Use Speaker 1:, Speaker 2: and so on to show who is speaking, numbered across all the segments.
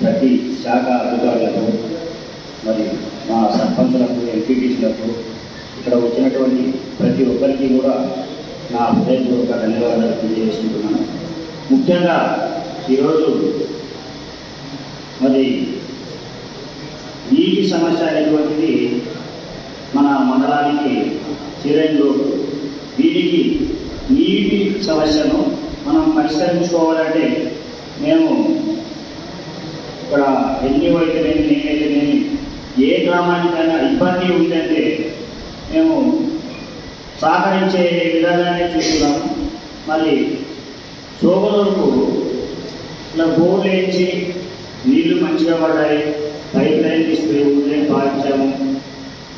Speaker 1: ప్రతి శాఖ అధికారులకు మరి మా సర్పంచులకు ఎంపీటీసీలకు ఇక్కడ వచ్చినటువంటి ప్రతి ఒక్కరికి కూడా నా హృదయపూర్వక ధన్యవాదాలు తెలియజేసుకుంటున్నాను. ముఖ్యంగా ఈరోజు మరి నీటి సమస్య అనేటువంటిది మన మండలానికి చిరంజీవి దీనికి నీటి సమస్యను మనం పరిష్కరించుకోవాలంటే మేము ఇక్కడ ఎన్ని అయితేనేమి నేనైతేనేమి ఏ గ్రామానికైనా ఇబ్బంది ఉందంటే మేము సహకరించే విధానాన్ని చూస్తున్నాము మరి సోమలూరుకు ఇలా బోర్లు వేయించి నీళ్ళు మంచిగా పడ్డాయి. పైప్ లైన్ తీసుకుని ఊళ్ళని భావించాము.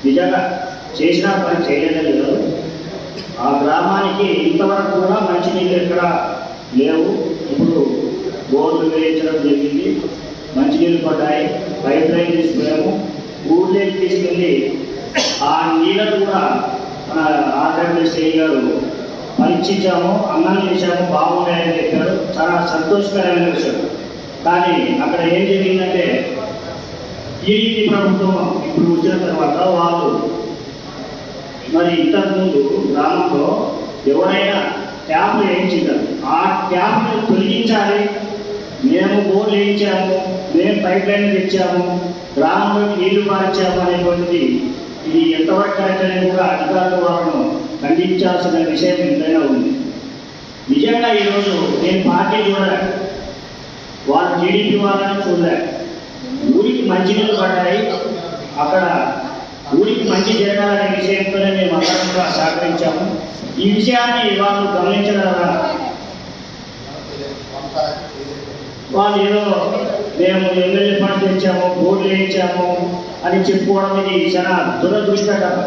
Speaker 1: నిజంగా చేసిన పని చేయలేదు లేదు ఆ గ్రామానికి ఇంతవరకు కూడా మంచి నీళ్ళు ఎక్కడ లేవు. ఇప్పుడు బోర్లు వేయించడం జరిగింది. మంచినీళ్ళు పడ్డాయి. పైప్ లైన్ తీసుకున్నాము. ఊళ్ళకి తీసుకెళ్ళి ఆ నీళ్ళను కూడా మన ఆర్డబ్ల్యూసీ గారు పరీక్షించాము అన్నం చేశాము బాగున్నాయని చెప్పారు చాలా సంతోషకరమైన విషయం. కానీ అక్కడ ఏం జరిగిందంటే టీడీపీ ప్రభుత్వం ఇప్పుడు వచ్చిన తర్వాత వాళ్ళు మరి ఇంతకుముందు గ్రామంలో ఎవరైనా ట్యాప్ వేయించారు ఆ ట్యాప్ను తొలగించాలి మేము బోర్లు వేయించాము మేము పైప్ లైన్ తెచ్చాము గ్రామంలో నీళ్ళు మార్చాము అనేటువంటిది ఇది ఎంతవరకు కరెక్ట్ అనేది కూడా అధికారులు వాళ్ళను ఖండించాల్సిన విషయం ఎంతైనా ఉంది. నిజంగా ఈరోజు నేను పార్టీ చూడలే వాళ్ళు టీడీపీ వాళ్ళని చూడలే. ఊరికి మంచినీళ్ళు పడ్డాయి. అక్కడ ఊరికి మంచి జరగాలనే విషయంతోనే మేము అందరం కూడా సహకరించాము. ఈ విషయాన్ని వాళ్ళు గమనించగలరా? వాళ్ళు ఏదో మేము ఎమ్మెల్యే ఫండ్స్ తెచ్చాము బోర్డులు వేయించాము అని చెప్పుకోవడం ఇది చాలా దురదృష్టకరం.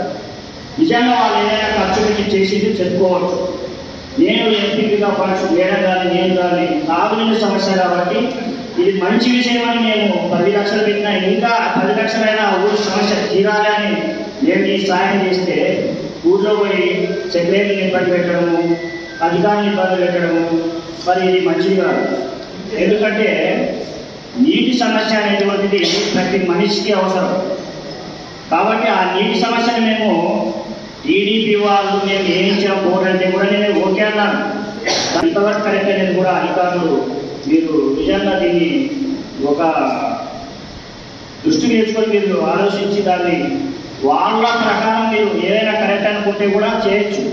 Speaker 1: నిజంగా వాళ్ళు ఏదైనా ఖర్చు పెట్టి చేసింది చెప్పుకోవచ్చు. నేను ఎంపీగా ఫండ్స్ వేయడం కానీ నేను కానీ తాగునీళ్ళ సమస్య కాబట్టి ఇది మంచి విషయం అని నేను పది లక్షలు పెట్టినా ఇంకా పది లక్షలైనా ఊరి సమస్య తీరాలి అని నేను ఈ సాయం చేస్తే ఊళ్ళో పోయి సెక్రటరీని ఇబ్బంది పెట్టడము అధికారులు ఇబ్బంది పెట్టడము మరి ఇది మంచిది కాదు. ఎందుకంటే నీటి సమస్య అనేటువంటిది ప్రతి మనిషికి అవసరం. కాబట్టి ఆ నీటి సమస్యను మేము టీడీపీ వాళ్ళు మేము ఏం బోర్డు కూడా నేను ఓకే అన్నాను. ఇంతవరకు కరెక్ట్ అనేది కూడా అధికారులు మీరు నిజంగా దీన్ని ఒక దృష్టి నేర్చుకొని మీరు ఆలోచించి దాన్ని వాళ్ళ ప్రకారం మీరు ఏదైనా కరెక్ట్ అనుకుంటే కూడా చేయొచ్చు.